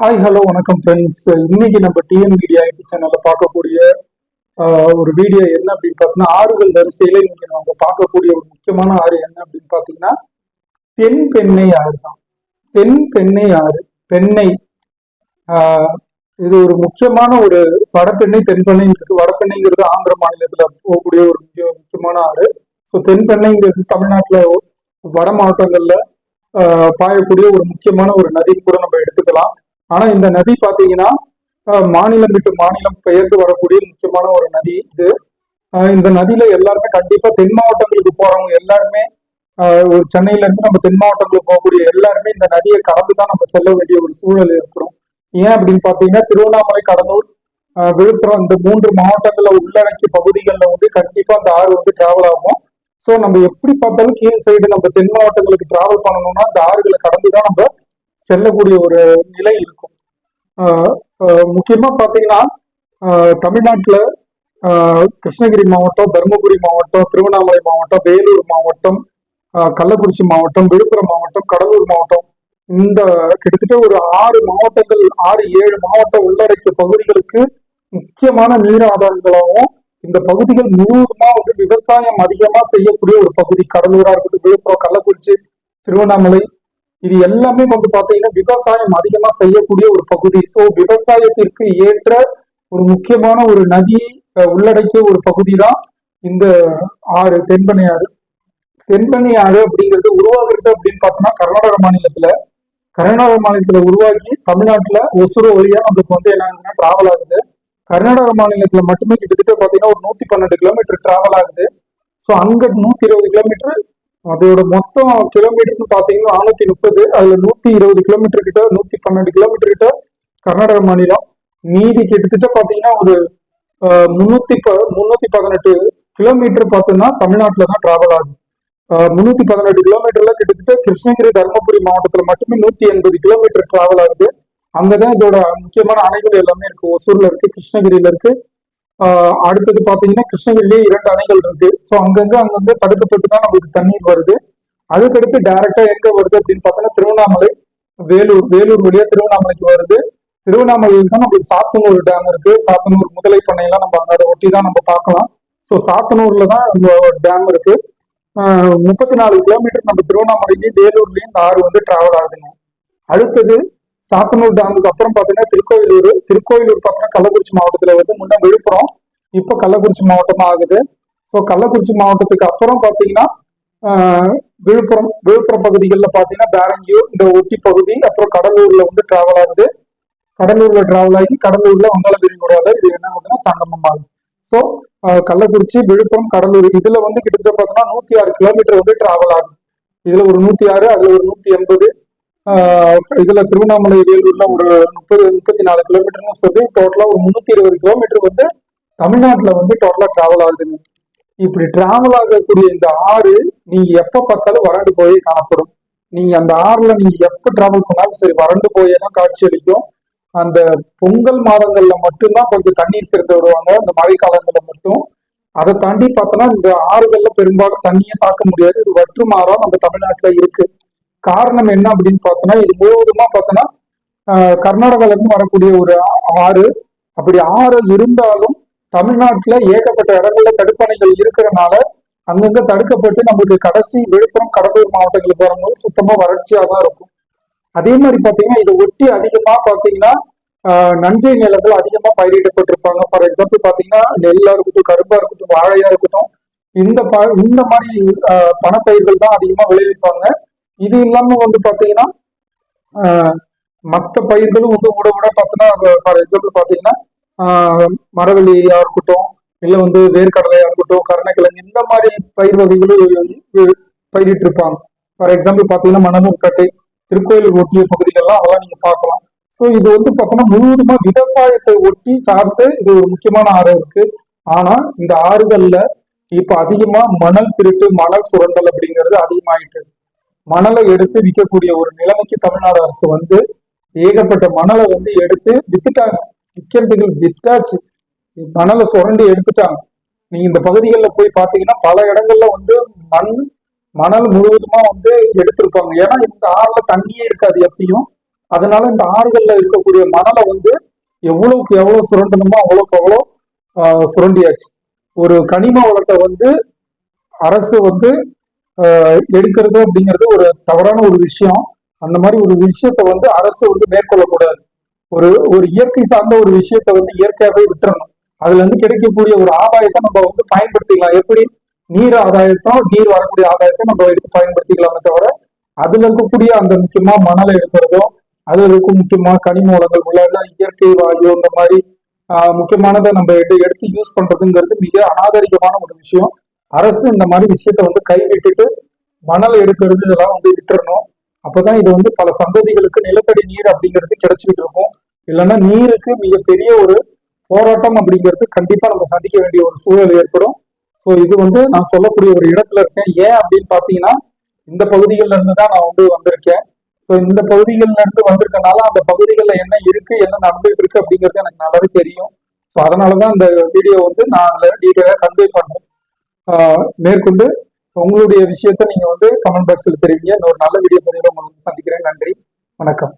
Hi hello வணக்கம் friends இன்னைக்கு நம்ம டிஎன் மீடியா ஐடி சேனல்ல பார்க்கக்கூடிய ஒரு வீடியோ என்ன அப்படின்னு பார்த்தீங்கன்னா ஆறுகள் வரிசையில இன்னைக்கு நம்ம பார்க்கக்கூடிய ஒரு முக்கியமான ஆறு என்ன அப்படின்னு பார்த்தீங்கன்னா தென் பெண்ணை ஆறு தான் தென் பெண்ணை ஆறு பெண்ணை இது ஒரு முக்கியமான ஒரு வடபெண்ணை தென்பெண்ணை இருக்கு. வடபெண்ணைங்கிறது ஆந்திர மாநிலத்துல போகக்கூடிய ஒரு முக்கிய முக்கியமான ஆறு. ஸோ தென்பெண்ணைங்கிறது தமிழ்நாட்டில் வட மாவட்டங்களில் பாயக்கூடிய ஒரு முக்கியமான ஒரு நதின்னு கூட நம்ம எடுத்துக்கலாம். ஆனா இந்த நதி பாத்தீங்கன்னா மாநிலம் விட்டு மாநிலம் பெயர்ந்து வரக்கூடிய முக்கியமான ஒரு நதி இது. இந்த நதியில எல்லாருமே கண்டிப்பா தென் மாவட்டங்களுக்கு போறவங்க எல்லாருமே ஒரு சென்னையில இருந்து நம்ம தென் மாவட்டங்களுக்கு போகக்கூடிய எல்லாருமே இந்த நதியை கடந்து தான் நம்ம செல்ல வேண்டிய ஒரு சூழல் இருக்கிறோம் ஏன் அப்படின்னு பாத்தீங்கன்னா திருவண்ணாமலை கடலூர் விழுப்புரம் இந்த மூன்று மாவட்டங்களை உள்ளடக்கிய பகுதிகளில் வந்து கண்டிப்பா அந்த ஆறு வந்து டிராவல் ஆகும். ஸோ நம்ம எப்படி பார்த்தாலும் கீழ் சைடு நம்ம தென் மாவட்டங்களுக்கு டிராவல் பண்ணணும்னா அந்த ஆறுகளை கடந்து தான் நம்ம செல்லக்கூடிய ஒரு நிலை இருக்கும். முக்கியமாக பார்த்தீங்கன்னா முக்கியமா பாத்தீங்கன்னா கிருஷ்ணகிரி மாவட்டம் தருமபுரி மாவட்டம் திருவண்ணாமலை மாவட்டம் வேலூர் மாவட்டம் கள்ளக்குறிச்சி மாவட்டம் விழுப்புரம் மாவட்டம் கடலூர் மாவட்டம் இந்த கிட்டத்தட்ட ஒரு ஆறு மாவட்டங்கள் ஆறு ஏழு மாவட்டம் உள்ளடக்கிய பகுதிகளுக்கு முக்கியமான நீர் ஆதாரங்களாகவும் இந்த பகுதிகள் முழுவதுமா வந்து விவசாயம் அதிகமா செய்யக்கூடிய ஒரு பகுதி கடலூரா இருக்கட்டும் விழுப்புரம் கள்ளக்குறிச்சி திருவண்ணாமலை இது எல்லாமே வந்து பாத்தீங்கன்னா விவசாயம் அதிகமா செய்யக்கூடிய ஒரு பகுதி. சோ விவசாயத்திற்கு ஏற்ற ஒரு முக்கியமான ஒரு நதி உள்ளடக்கிய ஒரு பகுதி தான் இந்த ஆறு தென்பனை ஆறு. தென்பனை ஆறு அப்படிங்கிறது உருவாகிறது அப்படின்னு பார்த்தோம்னா கர்நாடக மாநிலத்துல. கர்நாடக மாநிலத்துல உருவாக்கி தமிழ்நாட்டுல ஒசுரோ வழியா நம்மளுக்கு வந்து என்ன ஆகுதுன்னா டிராவல் ஆகுது. கர்நாடக மாநிலத்துல மட்டுமே கிட்டத்தட்ட பாத்தீங்கன்னா ஒரு நூத்தி பன்னெண்டு கிலோமீட்டர் டிராவல் ஆகுது. ஸோ அங்க நூத்தி இருபது கிலோமீட்டர் அதோட மொத்தம் கிலோமீட்டர்னு பாத்தீங்கன்னா நானூத்தி முப்பது அதுல நூத்தி இருபது கிலோமீட்டர் கிட்ட நூத்தி பன்னெண்டு கிலோமீட்டர் கிட்ட கர்நாடக மாநிலம். மீதி கிட்டத்தட்ட பாத்தீங்கன்னா ஒரு முன்னூத்தி ப முன்னூத்தி பதினெட்டு கிலோமீட்டர் பார்த்தோம்னா தமிழ்நாட்டில் தான் டிராவல் ஆகுது. முன்னூத்தி பதினெட்டு கிலோமீட்டர்ல கிட்டத்தட்ட கிருஷ்ணகிரி தருமபுரி மாவட்டத்துல மட்டுமே நூத்தி எண்பது கிலோமீட்டர் டிராவல் ஆகுது. அங்கதான் இதோட முக்கியமான அணைகள் எல்லாமே இருக்கு. ஒசூர்ல இருக்கு கிருஷ்ணகிரியில இருக்கு. அடுத்தது பாத்தீங்கன்னா கிருஷ்ணகிரிலேயே இரண்டு அணைகள் இருக்கு. ஸோ அங்கங்க அங்கங்க தடுக்கப்பட்டு தான் நம்மளுக்கு தண்ணீர் வருது. அதுக்கடுத்து டைரக்டா எங்க வருது அப்படின்னு பார்த்தோன்னா திருவண்ணாமலை வேலூர் வேலூர் வழியா திருவண்ணாமலைக்கு வருது. திருவண்ணாமலையில் தான் நம்மளுக்கு சாத்தனூர் டேம் இருக்கு. சாத்தனூர் முதலை பண்ணையெல்லாம் நம்ம அங்க அதை ஒட்டி தான் நம்ம பார்க்கலாம். ஸோ சாத்தனூர்ல தான் டேம் இருக்கு. முப்பத்தி நாலு கிலோமீட்டர் நம்ம திருவண்ணாமலையிலையும் வேலூர்லயும் இந்த ஆறு வந்து டிராவல் ஆகுதுங்க. அடுத்தது சாத்தனூர் டேமுக்கு அப்புறம் பார்த்தீங்கன்னா திருக்கோயிலூர் திருக்கோயிலூர் பார்த்தீங்கன்னா கள்ளக்குறிச்சி மாவட்டத்தில் வந்து முன்ன விழுப்புரம் இப்போ கள்ளக்குறிச்சி மாவட்டமா ஆகுது. ஸோ கள்ளக்குறிச்சி மாவட்டத்துக்கு அப்புறம் பார்த்தீங்கன்னா விழுப்புரம் விழுப்புரம் பகுதிகளில் பார்த்தீங்கன்னா பேரங்கியூர் இந்த ஒட்டி பகுதி அப்புறம் கடலூரில் வந்து டிராவல் ஆகுது. கடலூரில் டிராவல் ஆகி கடலூரில் வங்காள விரிகுடால இது என்ன ஆகுதுன்னா சங்கமம் ஆகுது. ஸோ கள்ளக்குறிச்சி விழுப்புரம் கடலூர் இதில் வந்து கிட்டத்தட்ட பார்த்தோன்னா நூற்றி ஆறு கிலோமீட்டர் வந்து டிராவல் ஆகுது. இதில் ஒரு நூற்றி ஆறு அதில் ஒரு நூற்றி எண்பது இதுல திருவண்ணாமலை வேலூர்ல ஒரு முப்பது முப்பத்தி நாலு கிலோமீட்டர்னு சொல்லி டோட்டலா ஒரு முன்னூத்தி இருபது கிலோமீட்டர் வந்து தமிழ்நாட்டுல வந்து டோட்டலா டிராவல் ஆகுதுங்க. இப்படி டிராவல் ஆகக்கூடிய இந்த ஆறு நீங்க எப்ப பார்த்தாலும் வறண்டு போய் காணப்படும். நீங்க அந்த ஆறுல நீங்க எப்ப டிராவல் பண்ணாலும் சரி வறண்டு போயே தான் காட்சி அளிக்கும். அந்த பொங்கல் மாதங்கள்ல மட்டும்தான் கொஞ்சம் தண்ணீர் திறந்து விடுவாங்க அந்த மழை காலங்கள்ல மட்டும். அதை தாண்டி பார்த்தோன்னா இந்த ஆறுகள்ல பெரும்பாலும் தண்ணியே பார்க்க முடியாது. இது வற்று மாறம் நம்ம தமிழ்நாட்டுல இருக்கு. காரணம் என்ன அப்படின்னு பார்த்தோன்னா இது முழுவதுமா பார்த்தோன்னா ஆஹ் கர்நாடகால இருந்து வரக்கூடிய ஒரு ஆறு அப்படி ஆறு இருந்தாலும் தமிழ்நாட்டுல ஏகப்பட்ட இடங்கள்ல தடுப்பணைகள் இருக்கிறனால அங்கங்க தடுக்கப்பட்டு நம்மளுக்கு கடைசி விழுப்புரம் கடலூர் மாவட்டங்களுக்கு வரும்போது சுத்தமா வறட்சியா தான் இருக்கும். அதே மாதிரி பாத்தீங்கன்னா இதை ஒட்டி அதிகமா பாத்தீங்கன்னா நஞ்சை நிலங்கள் அதிகமா பயிரிடப்பட்டிருப்பாங்க. ஃபார் எக்ஸாம்பிள் பாத்தீங்கன்னா நெல்லா இருக்கட்டும் கரும்பா இருக்கட்டும் வாழையா இருக்கட்டும் இந்த ப இந்த மாதிரி பணப்பயிர்கள் தான் அதிகமா விளைவிப்பாங்க. இது இல்லாம வந்து பாத்தீங்கன்னா மற்ற பயிர்களும் வந்து விட விட பார்த்தீங்கன்னா ஃபார் எக்ஸாம்பிள் பார்த்தீங்கன்னா ஆஹ் இருக்கட்டும் இல்லை வந்து வேர்க்கடலையா இருக்கட்டும் கருணைக்கிழங்கு இந்த மாதிரி பயிர் வகைகளும் பயிரிட்டு இருப்பாங்க. ஃபார் எக்ஸாம்பிள் பார்த்தீங்கன்னா மணலூர்பேட்டை திருக்கோயில் ஒட்டிய பகுதிகள்லாம் அதெல்லாம் நீங்க பார்க்கலாம். ஸோ இது வந்து பார்த்தோன்னா முழுவதுமா விவசாயத்தை ஒட்டி சார்ந்து இது ஒரு முக்கியமான ஆறு இருக்கு. ஆனா இந்த ஆறுகள்ல இப்ப அதிகமா மணல் திருட்டு மணல் சுரண்டல் அப்படிங்கிறது அதிகமாயிட்டு மணலை எடுத்து விற்கக்கூடிய ஒரு நிலைமைக்கு தமிழ்நாடு அரசு வந்து ஏகப்பட்ட மணலை வந்து எடுத்து வித்துட்டாங்க. விற்கிறதுக்கு வித்தாச்சு. மணலை சுரண்டி எடுத்துட்டாங்க. நீங்க இந்த பகுதிகளில் போய் பார்த்தீங்கன்னா பல இடங்கள்ல வந்து மண் மணல் முழுவதுமா வந்து எடுத்திருப்பாங்க. ஏன்னா இந்த ஆறுல தண்ணியே இருக்காது எப்பயும். அதனால இந்த ஆறுகள்ல இருக்கக்கூடிய மணலை வந்து எவ்வளவுக்கு எவ்வளவு சுரண்டணுமோ அவ்வளவுக்கு அவ்வளோ சுரண்டியாச்சு. ஒரு கனிம வளத்தை வந்து அரசு வந்து எடுக்கிறது அப்படிங்கிறது ஒரு தவறான ஒரு விஷயம். அந்த மாதிரி ஒரு விஷயத்த வந்து அரசு வந்து மேற்கொள்ளக்கூடாது. ஒரு ஒரு இயற்கை சார்ந்த ஒரு விஷயத்த வந்து இயற்கையாகவே விட்டுறணும். அதுல இருந்து கிடைக்கக்கூடிய ஒரு ஆதாயத்தை நம்ம வந்து பயன்படுத்திக்கலாம். எப்படி? நீர் ஆதாயத்தோ நீர் வரக்கூடிய ஆதாயத்தை நம்ம எடுத்து பயன்படுத்திக்கலாமே தவிர அதுல இருக்கக்கூடிய அந்த முக்கியமா மணலை எடுக்கிறதோ அதுல இருக்கும் முக்கியமா கனிம வளங்கள் உள்ள இயற்கை வாயு இந்த மாதிரி ஆஹ், முக்கியமானதை நம்ம எடுத்து எடுத்து யூஸ் பண்றதுங்கிறது மிக அநாகரிகமான ஒரு விஷயம். அரசு இந்த மாதிரி விஷயத்த வந்து கைவிட்டுட்டு மணல் எடுக்கிறது இதெல்லாம் வந்து விட்டுறணும். அப்பதான் இது வந்து பல சந்ததிகளுக்கு நிலத்தடி நீர் அப்படிங்கிறது கிடைச்சிக்கிட்டு இருக்கும். இல்லைன்னா நீருக்கு மிகப்பெரிய ஒரு போராட்டம் அப்படிங்கிறது கண்டிப்பா நம்ம சந்திக்க வேண்டிய ஒரு சூழல் ஏற்படும். ஸோ இது வந்து நான் சொல்லக்கூடிய ஒரு இடத்துல இருக்கேன். ஏன் அப்படின்னு பாத்தீங்கன்னா இந்த பகுதிகள்ல இருந்து தான் நான் வந்து வந்திருக்கேன். ஸோ இந்த பகுதிகள்ல இருந்து வந்திருக்கனால அந்த பகுதிகளில் என்ன இருக்கு என்ன நடந்துகிட்டு இருக்கு அப்படிங்கிறது எனக்கு நல்லாவே தெரியும். ஸோ அதனாலதான் இந்த வீடியோ வந்து நான் அதில் டீட்டெயிலாக கன்வே பண்றேன். மேற்கொண்டு உங்களுடைய விஷயத்த நீங்க வந்து கமெண்ட் பாக்ஸில் தெரிவிங்க. இன்னொரு நல்ல வீடியோ பதிவில் உங்களை வந்து சந்திக்கிறேன். நன்றி. வணக்கம்.